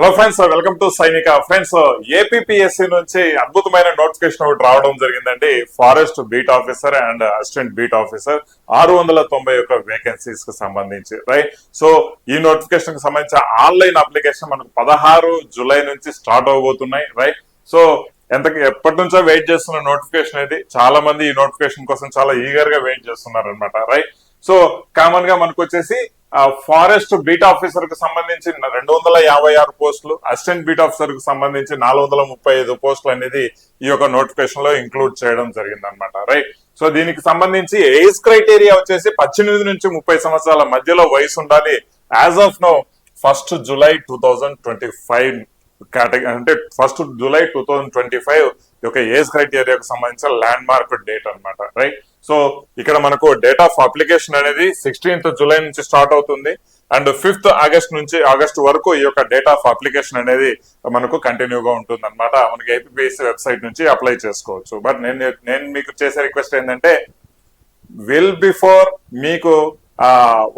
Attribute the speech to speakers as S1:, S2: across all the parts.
S1: Hello friends welcome to Sainika friends APSC నుంచి అద్భుతమైన notification ఒకటి రావడం జరిగిందండి. Forest beat officer and assistant beat officer ఆరు వందల తొంభై ఒక్క వేకెన్సీస్కు సంబంధించి రైట్ సో ఈ నోటిఫికేషన్కి సంబంధించి ఆన్లైన్ అప్లికేషన్ మనకు పదహారు జూలై నుంచి స్టార్ట్ అవబోతున్నాయి రైట్ సో ఎంత ఎప్పటి నుంచో వెయిట్ చేస్తున్న నోటిఫికేషన్ ఇది. చాలా మంది ఈ నోటిఫికేషన్ కోసం చాలా ఈగర్గా వెయిట్ చేస్తున్నారు అనమాట రైట్ సో కామన్గా మనకు వచ్చేసి ఫారెస్ట్ బీట్ ఆఫీసర్కు సంబంధించి రెండు వందల యాభై ఆరు పోస్టులు అసిస్టెంట్ బీట్ ఆఫీసర్కు సంబంధించి నాలుగు వందల ముప్పై ఐదు పోస్టులు అనేది ఈ యొక్క నోటిఫికేషన్లో ఇంక్లూడ్ చేయడం జరిగింది అనమాట రైట్ సో దీనికి సంబంధించి ఏజ్ క్రైటీరియా వచ్చేసి పద్దెనిమిది నుంచి ముప్పై సంవత్సరాల మధ్యలో వయసు ఉండాలి. As of no first July two thousand twenty five category అంటే first July two thousand twenty five యొక్క ఏజ్ క్రైటీరియాకు సంబంధించిన ల్యాండ్ మార్క్ డేట్ అనమాట రైట్ సో ఇక్కడ మనకు డేట్ ఆఫ్ అప్లికేషన్ అనేది సిక్స్టీన్త్ జూలై నుంచి స్టార్ట్ అవుతుంది. అండ్ ఫిఫ్త్ ఆగస్ట్ నుంచి ఆగస్ట్ వరకు ఈ యొక్క డేట్ ఆఫ్ అప్లికేషన్ అనేది మనకు కంటిన్యూగా ఉంటుంది అనమాట మనకి ఏపీఎస్సీ వెబ్సైట్ నుంచి అప్లై చేసుకోవచ్చు. బట్ నేను నేను మీకు చేసే రిక్వెస్ట్ ఏంటంటే విల్ బిఫోర్ మీకు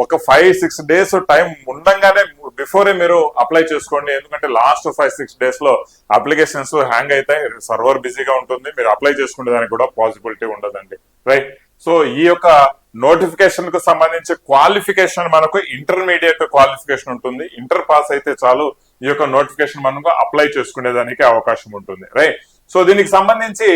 S1: ఒక ఫైవ్ సిక్స్ డేస్ టైం ఉండగానే బిఫోరే మీరు అప్లై చేసుకోండి. ఎందుకంటే లాస్ట్ ఫైవ్ సిక్స్ డేస్లో అప్లికేషన్స్ హ్యాంగ్ అయితే సర్వర్ బిజీగా ఉంటుంది. మీరు అప్లై చేసుకునే దానికి కూడా పాసిబిలిటీ ఉండదండి. రైట్ సో ఈ యొక్క నోటిఫికేషన్కు సంబంధించి క్వాలిఫికేషన్ మనకు ఇంటర్మీడియట్ క్వాలిఫికేషన్ ఉంటుంది. ఇంటర్ పాస్ అయితే చాలు ఈ యొక్క నోటిఫికేషన్ మనకు అప్లై చేసుకునేదానికి అవకాశం ఉంటుంది. రైట్ సో దీనికి సంబంధించి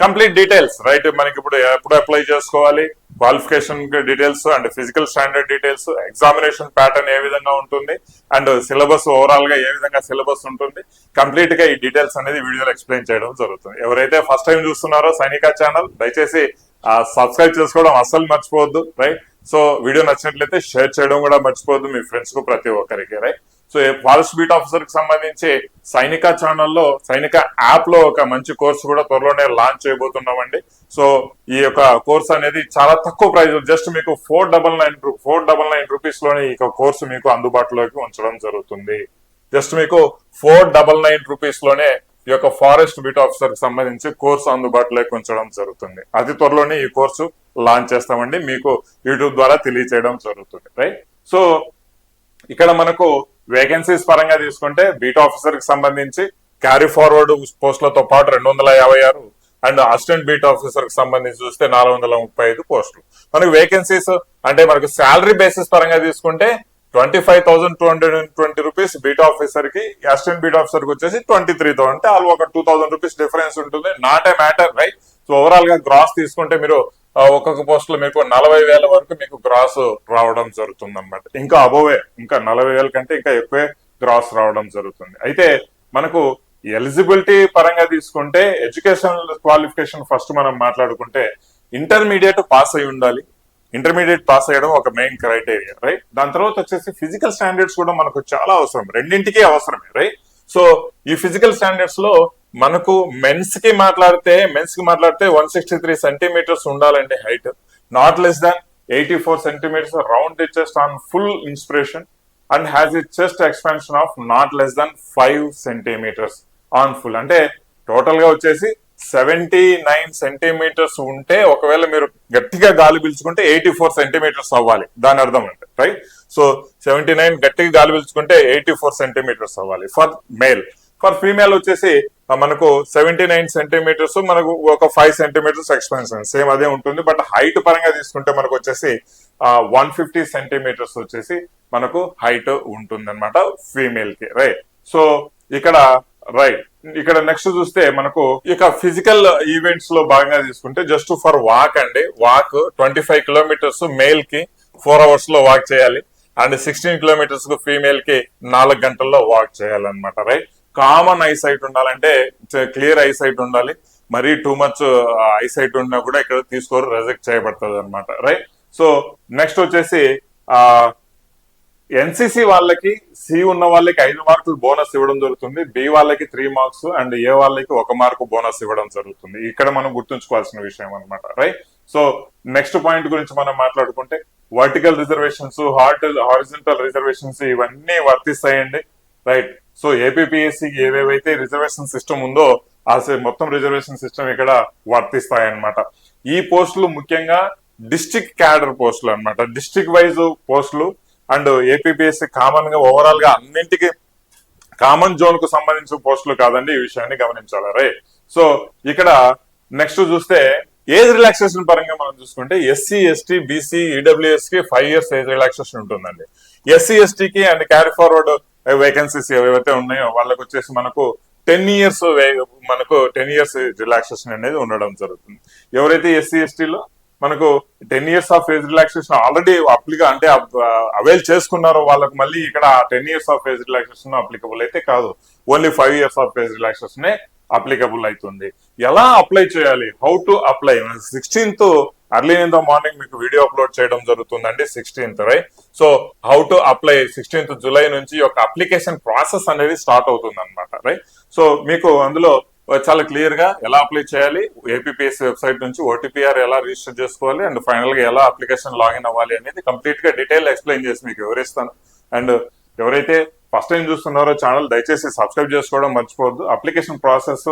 S1: కంప్లీట్ డీటెయిల్స్ రైట్ మనకి ఇప్పుడు ఎప్పుడు అప్లై చేసుకోవాలి? Qualification details and physical standard details examination pattern ఏ విధంగా ఉంటుంది? అండ్ సిలబస్ ఓవరాల్గా ఏ విధంగా సిలబస్ ఉంటుంది? కంప్లీట్గా ఈ డీటెయిల్స్ అనేది వీడియోలో ఎక్స్ప్లెయిన్ చేయడం జరుగుతుంది. ఎవరైతే ఫస్ట్ టైం చూస్తున్నారో సైనిక ఛానల్ దయచేసి సబ్స్క్రైబ్ చేసుకోవడం అస్సలు మర్చిపోవద్దు రైట్ సో వీడియో నచ్చినట్లయితే షేర్ చేయడం కూడా మర్చిపోవద్దు మీ ఫ్రెండ్స్కు ప్రతి ఒక్కరికి రైట్ సో ఫారెస్ట్ బీట్ ఆఫీసర్కి సంబంధించి సైనిక ఛానల్లో సైనిక యాప్లో ఒక మంచి కోర్సు కూడా త్వరలోనే లాంచ్ చేయబోతున్నామండి. సో ఈ యొక్క కోర్స్ అనేది చాలా తక్కువ ప్రైస్ జస్ట్ మీకు four double nine four double nine రూపీస్లోనే ఈ కోర్సు మీకు అందుబాటులోకి ఉంచడం జరుగుతుంది. జస్ట్ మీకు ఫోర్ డబల్ నైన్ రూపీస్లోనే ఈ యొక్క ఫారెస్ట్ బీట్ ఆఫీసర్కి సంబంధించి కోర్సు అందుబాటులోకి ఉంచడం జరుగుతుంది. అతి త్వరలోనే ఈ కోర్సు లాంచ్ చేస్తామండి. మీకు యూట్యూబ్ ద్వారా తెలియచేయడం జరుగుతుంది. రైట్? సో ఇక్కడ మనకు వేకెన్సీస్ పరంగా తీసుకుంటే బీట్ ఆఫీసర్కి సంబంధించి క్యారీ ఫార్వర్డ్ పోస్టులతో పాటు రెండు వందల యాభై ఆరు అండ్ అసిస్టెంట్ బీట్ ఆఫీసర్కి సంబంధించి చూస్తే నాలుగు వందల ముప్పై ఐదు పోస్టులు. మనకు వేకెన్సీస్ అంటే మనకు శాలరీ బేసిస్ పరంగా తీసుకుంటే twenty five thousand two hundred and twenty rupees beat ఆఫీసర్కి అసిస్టెంట్ బీట్ ఆఫీసర్కి వచ్చేసి ట్వంటీ త్రీ థౌసండ్ అంటే వాళ్ళు ఒక టూ థౌసండ్ రూపీస్ డిఫరెన్స్ ఉంటుంది. Not a matter right so ఓవరాల్గా గ్రాస్ తీసుకుంటే మీరు ఒక్కొక్క పోస్ట్లో మీకు నలభై వేల వరకు మీకు గ్రాస్ రావడం జరుగుతుంది అనమాట ఇంకా అబోవే ఇంకా నలభై వేల కంటే ఇంకా ఎక్కువే గ్రాస్ రావడం జరుగుతుంది. అయితే మనకు ఎలిజిబిలిటీ పరంగా తీసుకుంటే ఎడ్యుకేషన్ క్వాలిఫికేషన్ ఫస్ట్ మనం మాట్లాడుకుంటే ఇంటర్మీడియట్ పాస్ అయి ఉండాలి. ఇంటర్మీడియట్ పాస్ అయ్యడం ఒక మెయిన్ క్రైటీరియా రైట్ దాని తర్వాత వచ్చేసి ఫిజికల్ స్టాండర్డ్స్ కూడా మనకు చాలా అవసరం. రెండింటికి అవసరమే రైట్ సో ఈ ఫిజికల్ స్టాండర్డ్స్లో మనకు మెన్స్కి మాట్లాడితే మెన్స్కి మాట్లాడితే వన్ సిక్స్టీ త్రీ సెంటీమీటర్స్ ఉండాలండి height not less than eighty four centimeters round the chest on full inspiration and has it chest expansion of not less than five centimeters on full అంటే టోటల్గా వచ్చేసి సెవెంటీ నైన్ సెంటీమీటర్స్ ఉంటే ఒకవేళ మీరు గట్టిగా గాలి పీల్చుకుంటే ఎయిటీ ఫోర్ సెంటీమీటర్స్ అవ్వాలి. దాని అర్థం అంటే రైట్ సో సెవెంటీ నైన్ గట్టిగా గాలి పీల్చుకుంటే ఎయిటీ ఫోర్ సెంటీమీటర్స్ అవ్వాలి ఫర్ మేల్ ఫర్ ఫీమేల్ వచ్చేసి మనకు సెవెంటీ నైన్ సెంటీమీటర్స్ మనకు ఒక ఫైవ్ సెంటీమీటర్స్ ఎక్స్పెన్షన్ సేమ్ అదే ఉంటుంది. బట్ హైట్ పరంగా తీసుకుంటే మనకు వచ్చేసి వన్ ఫిఫ్టీ సెంటీమీటర్స్ వచ్చేసి మనకు హైట్ ఉంటుంది అనమాట ఫీమేల్కి రైట్ సో ఇక్కడ రైట్ ఇక్కడ నెక్స్ట్ చూస్తే మనకు ఇక ఫిజికల్ ఈవెంట్స్లో భాగంగా తీసుకుంటే జస్ట్ ఫర్ వాక్ అండి. వాక్ ట్వంటీ ఫైవ్ కిలోమీటర్స్ మేల్కి ఫోర్ అవర్స్లో వాక్ చేయాలి. అండ్ సిక్స్టీన్ కిలోమీటర్స్కు ఫీమేల్కి నాలుగు గంటల్లో వాక్ చేయాలన్నమాట. రైట్ కామన్ ఐ సైట్ ఉండాలంటే క్లియర్ ఐ సైట్ ఉండాలి. మరీ టూ మచ్ ఐ సైట్ ఉన్నా కూడా ఇక్కడ తీసుకోరు రిజెక్ట్ చేయబడుతుంది అనమాట రైట్ సో నెక్స్ట్ వచ్చేసి ఆ ఎన్సిసి వాళ్ళకి సి ఉన్న వాళ్ళకి ఐదు మార్కులు బోనస్ ఇవ్వడం జరుగుతుంది బి వాళ్ళకి త్రీ మార్క్స్ అండ్ ఏ వాళ్ళకి ఒక మార్కు బోనస్ ఇవ్వడం జరుగుతుంది. ఇక్కడ మనం గుర్తుంచుకోవాల్సిన విషయం అనమాట రైట్? సో నెక్స్ట్ పాయింట్ గురించి మనం మాట్లాడుకుంటే vertical reservations heart horizontal reservations ఇవన్నీ వర్తిస్తాయండి రైట్? సో ఏపీపీఎస్సీకి ఏవేవైతే రిజర్వేషన్ సిస్టమ్ ఉందో ఆ మొత్తం రిజర్వేషన్ సిస్టమ్ ఇక్కడ వర్తిస్తాయి అన్నమాట ఈ పోస్టులు ముఖ్యంగా డిస్టిక్ క్యాడర్ పోస్టులు అన్నమాట. డిస్టిక్ వైజ్ పోస్టులు అండ్ ఏపీఎస్సి కామన్గా ఓవరాల్గా అన్నింటికి కామన్ జోన్కు సంబంధించిన పోస్టులు కాదండి ఈ విషయాన్ని గమనించాలి. రే సో ఇక్కడ నెక్స్ట్ చూస్తే ఏజ్ రిలాక్సేషన్ పరంగా మనం చూసుకుంటే ఎస్సీ ఎస్టీ బీసీ ఈడబ్ల్యూఎస్కి ఫైవ్ ఇయర్స్ ఏజ్ రిలాక్సేషన్ ఉంటుందండి. ఎస్సీ ఎస్టీకి అండ్ క్యారీ ఫార్వర్డ్ వేకెన్సీస్ ఏవైతే ఉన్నాయో వాళ్ళకి వచ్చేసి మనకు టెన్ ఇయర్స్ మనకు టెన్ ఇయర్స్ రిలాక్సేషన్ అనేది ఉండడం జరుగుతుంది. ఎవరైతే ఎస్సీ ఎస్టీలో మనకు ten years of age relaxation already అప్లికా అంటే అవైల్ చేసుకున్నారు వాళ్ళకి మళ్ళీ ఇక్కడ ten years of age relaxation applicable అయితే కాదు. Only five years of age relaxation applicable అవుతుంది ఎలా అప్లై చేయాలి? How to apply sixteenth early in the morning మీకు వీడియో అప్లోడ్ చేయడం జరుగుతుందండి sixteenth right so how to apply sixteenth July నుంచి ఒక అప్లికేషన్ ప్రాసెస్ అనేది స్టార్ట్ అవుతుంది అనమాట రైట్ సో మీకు అందులో చాలా క్లియర్గా ఎలా అప్లై చేయాలి ఏపీఎస్సీ వెబ్సైట్ నుంచి ఓటీపీఆర్ ఎలా రిజిస్టర్ చేసుకోవాలి అండ్ ఫైనల్గా ఎలా అప్లికేషన్ లాగిన్ అవ్వాలి అనేది కంప్లీట్గా డీటెయిల్ ఎక్స్ప్లెయిన్ చేసి మీకు వివరిస్తాను. అండ్ ఎవరైతే ఫస్ట్ టైం చూస్తున్నారో ఛానల్ దయచేసి సబ్స్క్రైబ్ చేసుకోవడం మర్చిపోవద్దు. అప్లికేషన్ ప్రాసెస్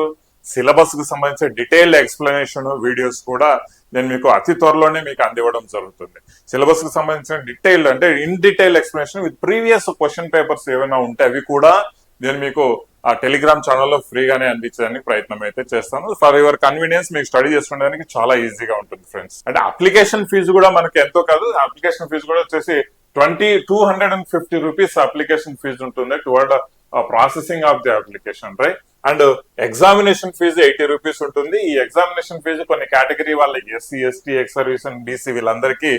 S1: సిలబస్కు సంబంధించిన డీటెయిల్డ్ ఎక్స్ప్లెనేషన్ వీడియోస్ కూడా నేను మీకు అతి త్వరలోనే మీకు అందివ్వడం జరుగుతుంది. సిలబస్కు సంబంధించిన డీటెయిల్డ్ అంటే in detail explanation with previous question papers ఏమైనా ఉంటే అవి కూడా నేను మీకు ఆ టెలిగ్రామ్ ఛానల్లో ఫ్రీగానే అందించడానికి ప్రయత్నం అయితే చేస్తాను. ఫర్ యువర్ కన్వీనియన్స్ మీకు స్టడీ చేసుకోవడానికి చాలా ఈజీగా ఉంటుంది ఫ్రెండ్స్ అంటే అప్లికేషన్ ఫీజు కూడా మనకి ఎంతో కాదు. అప్లికేషన్ ఫీజు కూడా వచ్చేసి twenty two hundred and fifty rupees application fee ఉంటుంది toward processing of the application right and examination fee eighty rupees ఉంటుంది. ఈ ఎగ్జామినేషన్ ఫీజు కొన్ని కేటగిరీ వాళ్ళకి SC ST ex service BC వీళ్ళందరికీ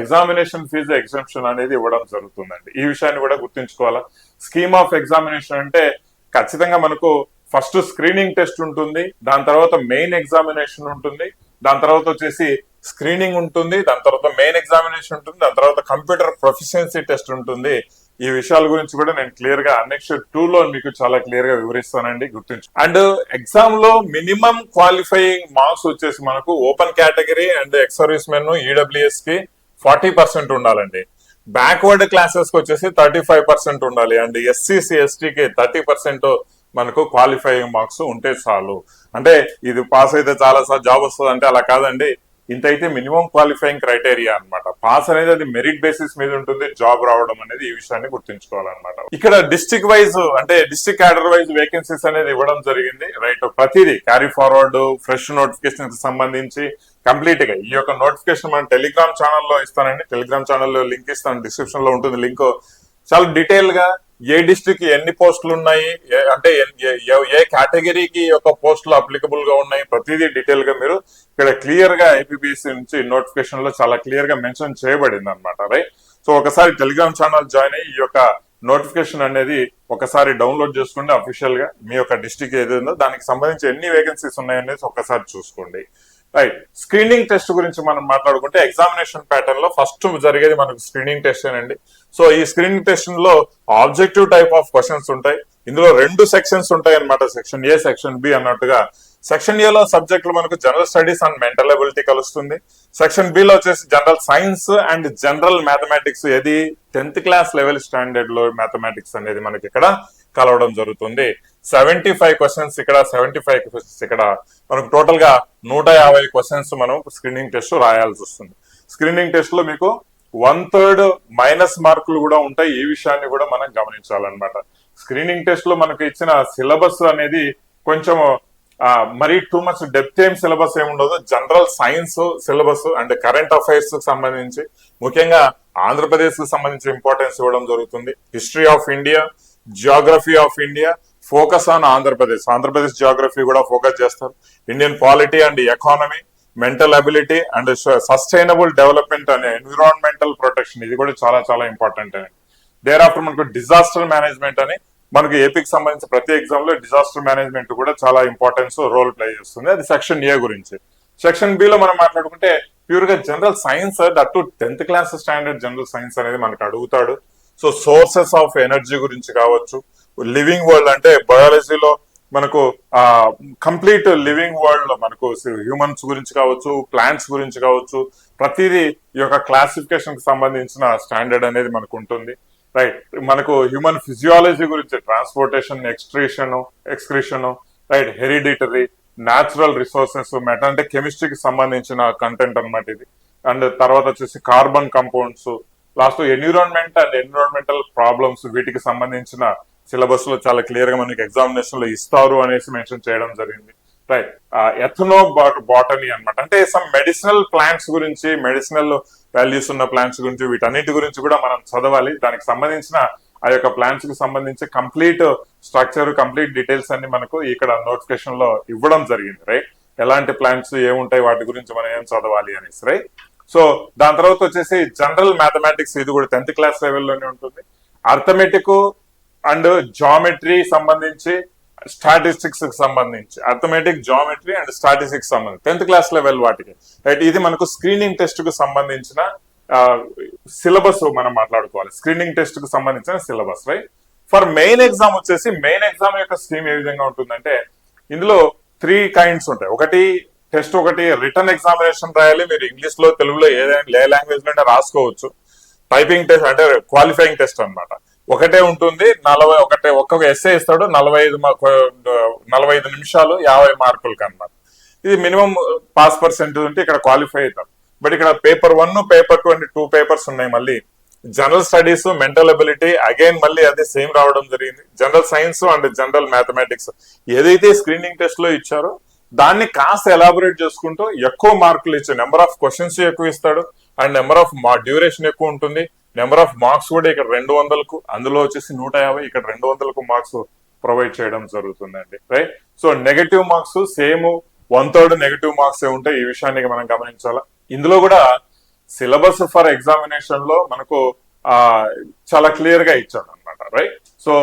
S1: ఎగ్జామినేషన్ ఫీజు ఎగ్జామ్షన్ అనేది ఇవ్వడం జరుగుతుందండి. ఈ విషయాన్ని కూడా గుర్తుంచుకోవాలా? స్కీమ్ ఆఫ్ ఎగ్జామినేషన్ అంటే ఖచ్చితంగా మనకు ఫస్ట్ స్క్రీనింగ్ టెస్ట్ ఉంటుంది దాని తర్వాత మెయిన్ ఎగ్జామినేషన్ ఉంటుంది దాని తర్వాత వచ్చేసి స్క్రీనింగ్ ఉంటుంది దాని తర్వాత మెయిన్ ఎగ్జామినేషన్ ఉంటుంది దాని తర్వాత కంప్యూటర్ ప్రొఫిషియన్సీ టెస్ట్ ఉంటుంది. ఈ విషయాల గురించి కూడా నేను క్లియర్గా నెక్స్ట్ టూ లో మీకు చాలా క్లియర్గా వివరిస్తానండి గుర్తుంచు. అండ్ ఎగ్జామ్లో మినిమం క్వాలిఫైయింగ్ మార్క్స్ వచ్చేసి మనకు open category and ex service men ఈడబ్ల్యూఎస్కి forty percent ఉండాలండి. బ్యాక్వర్డ్ క్లాసెస్కి వచ్చేసి థర్టీ ఫైవ్ పర్సెంట్ ఉండాలి. అండ్ ఎస్సీసీ ఎస్టీకి థర్టీ పర్సెంట్ మనకు క్వాలిఫైయింగ్ మార్క్స్ ఉంటే చాలు. అంటే ఇది పాస్ అయితే చాలా సార్ జాబ్ వస్తుంది అంటే అలా కాదండి. ఇంత అయితే మినిమం క్వాలిఫైయింగ్ క్రైటీరియా అన్నమాట. పాస్ అనేది అది మెరిట్ బేసిస్ మీద ఉంటుంది జాబ్ రావడం అనేది ఈ విషయాన్ని గుర్తుంచుకోవాలన్నమాట. ఇక్కడ డిస్ట్రిక్ట్ వైజ్ అంటే డిస్ట్రిక్ట్ క్యాడర్ వైజ్ వేకెన్సీస్ అనేది ఇవ్వడం జరిగింది. రైట్ ప్రతిదీ క్యారీ ఫార్వర్డ్ ఫ్రెష్ నోటిఫికేషన్కి సంబంధించి కంప్లీట్గా ఈ యొక్క నోటిఫికేషన్ మనం టెలిగ్రామ్ ఛానల్లో ఇస్తానండి. టెలిగ్రామ్ ఛానల్లో లింక్ ఇస్తాను డిస్క్రిప్షన్లో ఉంటుంది లింక్. చాలా డీటెయిల్గా ఏ డిస్ట్రిక్ట్ ఎన్ని పోస్టులు ఉన్నాయి? ఏ- అంటే ఏ- కేటగిరీకి యొక్క పోస్టులు అప్లికబుల్గా ఉన్నాయి? ప్రతిదీ డీటెయిల్గా మీరు ఇక్కడ క్లియర్గా ఐపీబీఎస్సీ నుంచి నోటిఫికేషన్లో చాలా క్లియర్గా మెన్షన్ చేయబడింది అనమాట రైట్ సో ఒకసారి టెలిగ్రామ్ ఛానల్ జాయిన్ అయ్యి ఈ యొక్క నోటిఫికేషన్ అనేది ఒకసారి డౌన్లోడ్ చేసుకోండి అఫీషియల్గా మీ యొక్క డిస్టిక్ ఏదైందో దానికి సంబంధించి ఎన్ని వేకెన్సీస్ ఉన్నాయనేది ఒకసారి చూసుకోండి. రైట్ స్క్రీనింగ్ టెస్ట్ గురించి మనం మాట్లాడుకుంటే ఎగ్జామినేషన్ ప్యాటర్న్లో ఫస్ట్ జరిగేది మనకు స్క్రీనింగ్ టెస్ట్ అండి సో ఈ స్క్రీనింగ్ టెస్ట్లో ఆబ్జెక్టివ్ టైప్ ఆఫ్ క్వశ్చన్స్ ఉంటాయి. ఇందులో రెండు సెక్షన్స్ ఉంటాయి అన్నమాట సెక్షన్ ఏ సెక్షన్ బి అన్నట్టుగా. సెక్షన్ ఏ లో సబ్జెక్టులు మనకు general studies and mental ability కలుస్తుంది. సెక్షన్ బి లో వచ్చేసి general science and general mathematics ఏది? టెన్త్ క్లాస్ లెవెల్ స్టాండర్డ్లో మ్యాథమెటిక్స్ అనేది మనకి ఇక్కడ కలవడం జరుగుతుంది. సెవెంటీ ఫైవ్ క్వశ్చన్స్ ఇక్కడ సెవెంటీ ఫైవ్ క్వశ్చన్స్ ఇక్కడ. మనకు టోటల్గా నూట యాభై క్వశ్చన్స్ మనం స్క్రీనింగ్ టెస్ట్ రాయాల్సి వస్తుంది. స్క్రీనింగ్ టెస్ట్లో మీకు వన్ థర్డ్ మైనస్ మార్కులు కూడా ఉంటాయి. ఈ విషయాన్ని కూడా మనం గమనించాలన్నమాట. స్క్రీనింగ్ టెస్ట్లో మనకు ఇచ్చిన సిలబస్ అనేది కొంచెం మరీ టూ మచ్ డెప్త్ ఏం సిలబస్ ఏమి ఉండదు. General science syllabus and current అఫైర్స్కి సంబంధించి ముఖ్యంగా ఆంధ్రప్రదేశ్కు సంబంధించి ఇంపార్టెన్స్ ఇవ్వడం జరుగుతుంది. History of India geography of India focus on Andhra Pradesh. Andhra Pradesh geography కూడా ఫోకస్ చేస్తారు. Indian polity and economy mental ability and sustainable development అనే ఎన్విరాన్మెంటల్ ప్రొటెక్షన్ ఇది కూడా చాలా చాలా ఇంపార్టెంట్ అండి దేర్ ఆఫ్టర్ మనకు డిజాస్టర్ మేనేజ్మెంట్ అని మనకు ఏపీకి సంబంధించి ప్రతి ఎగ్జామ్లో డిజాస్టర్ మేనేజ్మెంట్ కూడా చాలా ఇంపార్టెన్స్ రోల్ ప్లే చేస్తుంది. అది సెక్షన్ ఏ గురించి. సెక్షన్ బి లో మనం మాట్లాడుకుంటే ప్యూర్గా general science that to tenth class standard general science అనేది మనకు అడుగుతాడు. సో సోర్సెస్ ఆఫ్ ఎనర్జీ గురించి కావచ్చు లివింగ్ వరల్డ్ అంటే బయాలజీలో మనకు ఆ కంప్లీట్ లివింగ్ వరల్డ్లో మనకు హ్యూమన్స్ గురించి కావచ్చు ప్లాంట్స్ గురించి కావచ్చు ప్రతిదీ ఈ యొక్క క్లాసిఫికేషన్కి సంబంధించిన స్టాండర్డ్ అనేది మనకు ఉంటుంది. రైట్. మనకు హ్యూమన్ ఫిజియాలజీ గురించి transportation excretion excretion right hereditary natural resources మెట అంటే కెమిస్ట్రీకి సంబంధించిన కంటెంట్ అన్నమాట ఇది. అండ్ తర్వాత వచ్చేసి carbon compounds last environment and environmental problems వీటికి సంబంధించిన సిలబస్లో చాలా క్లియర్గా మనకి ఎగ్జామినేషన్లో ఇస్తారు అనేసి మెన్షన్ చేయడం జరిగింది. రైట్ ఎథనో బాటనీ అన్నమాట. అంటే సమ్ మెడిసినల్ ప్లాంట్స్ గురించి మెడిసినల్ వాల్యూస్ ఉన్న ప్లాంట్స్ గురించి వీటన్నిటి గురించి కూడా మనం చదవాలి. దానికి సంబంధించిన ఆ యొక్క ప్లాన్స్కి సంబంధించి కంప్లీట్ స్ట్రక్చర్ కంప్లీట్ డీటెయిల్స్ అన్ని మనకు ఇక్కడ నోటిఫికేషన్లో ఇవ్వడం జరిగింది. రైట్ ఎలాంటి ప్లాన్స్ ఏముంటాయి వాటి గురించి మనం ఏం చదవాలి అనేసి. రైట్ సో దాని తర్వాత వచ్చేసి జనరల్ మ్యాథమెటిక్స్ ఇది కూడా టెన్త్ క్లాస్ లెవెల్లోనే ఉంటుంది. అర్థమెటిక్ అండ్ జామెట్రీ సంబంధించి స్టాటిస్టిక్స్కి సంబంధించి అథమెటిక్ జామెట్రీ అండ్ స్టాటిస్టిక్స్ సంబంధించి. టెన్త్ క్లాస్ లెవెల్ వాటికి. రైట్ ఇది మనకు స్క్రీనింగ్ టెస్ట్కు సంబంధించిన సిలబస్ మనం మాట్లాడుకోవాలి. స్క్రీనింగ్ టెస్ట్కు సంబంధించిన syllabus right for main exam వచ్చేసి మెయిన్ ఎగ్జామ్ యొక్క స్ట్రీమ్ ఏ విధంగా ఉంటుందంటే ఇందులో త్రీ కైండ్స్ ఉంటాయి. ఒకటి టెస్ట్ ఒకటి రిటర్న్ ఎగ్జామినేషన్ రాయాలి. మీరు ఇంగ్లీష్లో తెలుగులో ఏదైనా ఏ లాంగ్వేజ్లో రాసుకోవచ్చు. టైపింగ్ టెస్ట్ అంటే క్వాలిఫైయింగ్ టెస్ట్ అన్నమాట. ఒకటే ఉంటుంది నలభై ఒకటే ఒక్కొక్క ఎస్ఏ ఇస్తాడు నలభై ఐదు నలభై ఐదు నిమిషాలు యాభై మార్కులకి అన్నమాట ఇది మినిమం uh, పాస్ పర్సెంటేజ్ ఉంటే ఇక్కడ క్వాలిఫై అవుతాం. బట్ ఇక్కడ paper one paper two and two papers ఉన్నాయి మళ్ళీ. General studies mental ability again మళ్ళీ అదే సేమ్ రావడం జరిగింది. General science and general mathematics ఏదైతే స్క్రీనింగ్ టెస్ట్లో ఇచ్చారో దాన్ని కాస్త ఎలాబొరేట్ చేసుకుంటూ ఎక్కువ మార్కులు ఇచ్చే నెంబర్ ఆఫ్ క్వశ్చన్స్ ఎక్కువ ఇస్తాడు. అండ్ నెంబర్ ఆఫ్ మా డ్యూరేషన్ ఎక్కువ ఉంటుంది. నెంబర్ ఆఫ్ మార్క్స్ కూడా ఇక్కడ రెండు వందలకు అందులో వచ్చేసి నూట యాభై ఇక్కడ రెండు వందలకు మార్క్స్ ప్రొవైడ్ చేయడం జరుగుతుందండి. Right so negative marks same one third negative marks ఏ ఉంటాయి ఈ విషయాన్ని మనం గమనించాలా? ఇందులో కూడా సిలబస్ ఫర్ ఎగ్జామినేషన్లో మనకు ఆ చాలా క్లియర్గా ఇచ్చాడు అనమాట రైట్ సో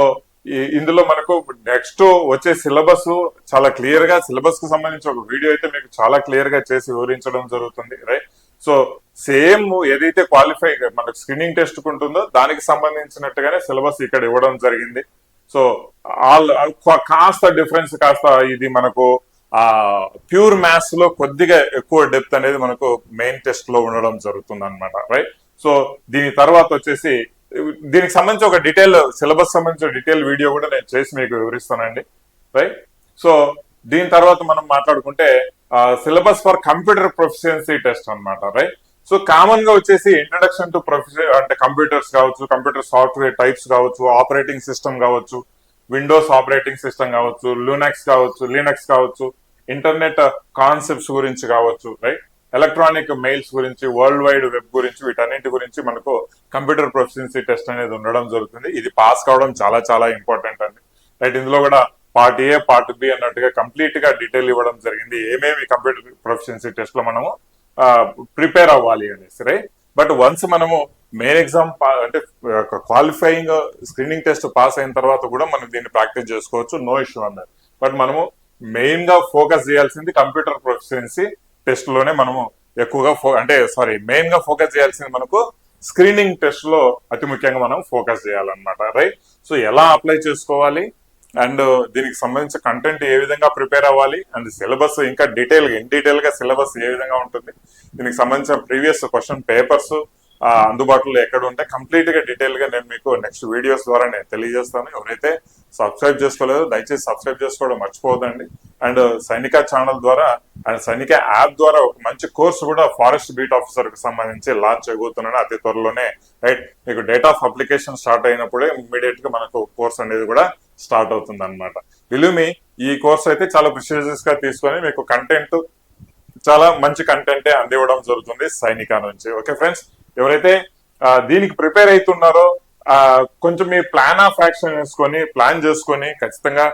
S1: ఇందులో మనకు నెక్స్ట్ వచ్చే సిలబస్ చాలా క్లియర్గా సిలబస్కు సంబంధించి ఒక వీడియో అయితే మీకు చాలా క్లియర్గా చేసి వివరించడం జరుగుతుంది. రైట్ సో సేమ్ ఏదైతే క్వాలిఫై మనకు స్క్రీనింగ్ టెస్ట్ ఉంటుందో దానికి సంబంధించినట్టుగానే సిలబస్ ఇక్కడ ఇవ్వడం జరిగింది. సో ఆల్ కాస్త డిఫరెన్స్ కాస్త ఇది మనకు ఆ ప్యూర్ మ్యాథ్స్లో కొద్దిగా ఎక్కువ డెప్త్ అనేది మనకు మెయిన్ టెస్ట్లో ఉండడం జరుగుతుంది అనమాట రైట్ సో దీని తర్వాత వచ్చేసి దీనికి సంబంధించి ఒక డీటెయిల్ సిలబస్ సంబంధించిన డీటెయిల్ వీడియో కూడా నేను చేసి మీకు వివరిస్తానండి రైట్ సో దీని తర్వాత మనం మాట్లాడుకుంటే syllabus for computer proficiency test అనమాట రైట్ సో కామన్గా వచ్చేసి ఇంట్రడక్షన్ టు ప్రొఫెషన్ అంటే కంప్యూటర్స్ కావచ్చు కంప్యూటర్ సాఫ్ట్వేర్ టైప్స్ కావచ్చు ఆపరేటింగ్ సిస్టమ్ కావచ్చు విండోస్ ఆపరేటింగ్ సిస్టమ్ కావచ్చు లూనెక్స్ కావచ్చు లీనెక్స్ కావచ్చు ఇంటర్నెట్ కాన్సెప్ట్స్ uh, గురించి కావచ్చు రైట్ ఎలక్ట్రానిక్ మెయిల్స్ గురించి వరల్డ్ వైడ్ వెబ్ గురించి వీటన్నిటి గురించి మనకు కంప్యూటర్ ప్రొఫిషియన్సీ టెస్ట్ అనేది ఉండడం జరుగుతుంది. ఇది పాస్ కావడం చాలా చాలా ఇంపార్టెంట్ అండి. రైట్ ఇందులో కూడా పార్ట్ ఏ పార్ట్ బి అన్నట్టుగా కంప్లీట్గా డీటెయిల్ ఇవ్వడం జరిగింది. ఏమేమి కంప్యూటర్ ప్రొఫిషియన్సీ టెస్ట్లో మనము ప్రిపేర్ అవ్వాలి అనేసి రైట్ బట్ వన్స్ మనము మెయిన్ ఎగ్జామ్ అంటే క్వాలిఫైయింగ్ స్క్రీనింగ్ టెస్ట్ పాస్ అయిన తర్వాత కూడా మనం దీన్ని ప్రాక్టీస్ చేసుకోవచ్చు. నో ఇష్యూ అన్నారు బట్ మనము మెయిన్గా ఫోకస్ చేయాల్సింది కంప్యూటర్ ప్రొఫిషియన్సీ టెస్ట్లోనే మనము ఎక్కువగా ఫో అంటే సారీ మెయిన్గా ఫోకస్ చేయాల్సింది మనకు స్క్రీనింగ్ టెస్ట్లో అతి ముఖ్యంగా మనం ఫోకస్ చేయాలన్నమాట రైట్ సో ఎలా అప్లై చేసుకోవాలి? అండ్ దీనికి సంబంధించిన కంటెంట్ ఏ విధంగా ప్రిపేర్ అవ్వాలి అండ్ సిలబస్ ఇంకా డీటెయిల్గా ఇన్ డీటెయిల్గా సిలబస్ ఏ విధంగా ఉంటుంది దీనికి సంబంధించిన ప్రీవియస్ క్వశ్చన్ పేపర్స్ అందుబాటులో ఎక్కడ ఉంటే కంప్లీట్గా డీటెయిల్గా నేను మీకు నెక్స్ట్ వీడియోస్ ద్వారా నేను తెలియజేస్తాను. ఎవరైతే సబ్స్క్రైబ్ చేసుకోలేదో దయచేసి సబ్స్క్రైబ్ చేసుకోవడం మర్చిపోదండి అండ్ సైనిక ఛానల్ ద్వారా అండ్ సైనిక యాప్ ద్వారా ఒక మంచి కోర్స్ కూడా ఫారెస్ట్ బీట్ ఆఫీసర్కి సంబంధించి లాంచ్ అయిపోతున్నాను అతి త్వరలోనే రైట్ మీకు డేట్ ఆఫ్ అప్లికేషన్ స్టార్ట్ అయినప్పుడే ఇమ్మీడియట్గా మనకు కోర్స్ అనేది కూడా స్టార్ట్ అవుతుంది అనమాట విలుమి ఈ కోర్స్ అయితే చాలా ప్రిషియస్గా తీసుకొని మీకు కంటెంట్ చాలా మంచి కంటెంటే అందివ్వడం జరుగుతుంది సైనిక నుంచి. ఓకే ఫ్రెండ్స్ ఎవరైతే దీనికి ప్రిపేర్ అవుతున్నారో కొంచెం మీ ప్లాన్ ఆఫ్ యాక్షన్ వేసుకొని ప్లాన్ చేసుకొని ఖచ్చితంగా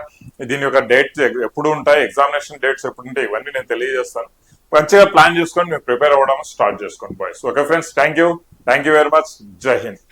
S1: దీని యొక్క డేట్స్ ఎప్పుడు ఉంటాయి ఎగ్జామినేషన్ డేట్స్ ఎప్పుడు ఉంటాయి ఇవన్నీ నేను తెలియజేస్తాను. మంచిగా ప్లాన్ చేసుకొని మీరు ప్రిపేర్ అవ్వడం స్టార్ట్ చేసుకోండి boys okay friends thank you thank you very much Jai Hind